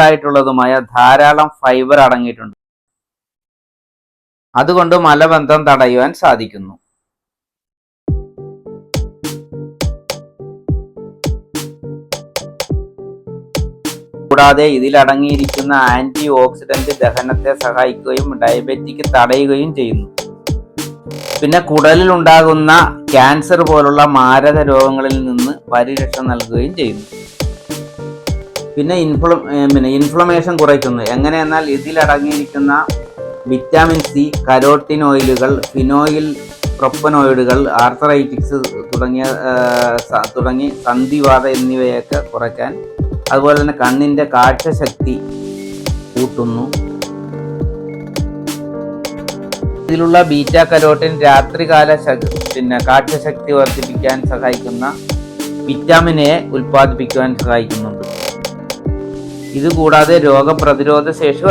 ആയിട്ടുള്ളതുമായ ധാരാളം ഫൈബർ അടങ്ങിയിട്ടുണ്ട്. അതുകൊണ്ട് മലബന്ധം തടയുവാൻ സാധിക്കുന്നു. കൂടാതെ ഇതിൽ അടങ്ങിയിരിക്കുന്ന ആന്റി ഓക്സിഡന്റ് ദഹനത്തെ സഹായിക്കുകയും ഡയബറ്റിക് തടയുകയും ചെയ്യുന്നു. പിന്നെ കുടലിൽ ഉണ്ടാകുന്ന ക്യാൻസർ പോലുള്ള മാരക രോഗങ്ങളിൽ നിന്ന് പരിരക്ഷ നൽകുകയും ചെയ്യുന്നു. പിന്നെ ഇൻഫ്ല പിന്നെ ഇൻഫ്ലമേഷൻ കുറയ്ക്കുന്നു. എങ്ങനെയെന്നാൽ ഇതിൽ അടങ്ങിയിരിക്കുന്ന വിറ്റാമിൻ സി കരോട്ടിനോയിലുകൾ ഫിനോയിൽ പ്രൊപ്പനോയിഡുകൾ ആർത്തറൈറ്റിക്സ് തുടങ്ങിയ തുടങ്ങി സന്ധിവാത എന്നിവയൊക്കെ കുറയ്ക്കാൻ അതുപോലെ തന്നെ കണ്ണിന്റെ കാഴ്ചശക്തി കൂട്ടുന്നു. ഇതിലുള്ള ബീറ്റ കരോട്ടിൻ രാത്രികാല പിന്നെ കാഴ്ചശക്തി വർദ്ധിപ്പിക്കാൻ സഹായിക്കുന്ന വിറ്റാമിൻ എ ഉൽപ്പാദിപ്പിക്കുവാൻ സഹായിക്കുന്നുണ്ട് ഇതുകൂടാതെ രോഗപ്രതിരോധ ശേഷി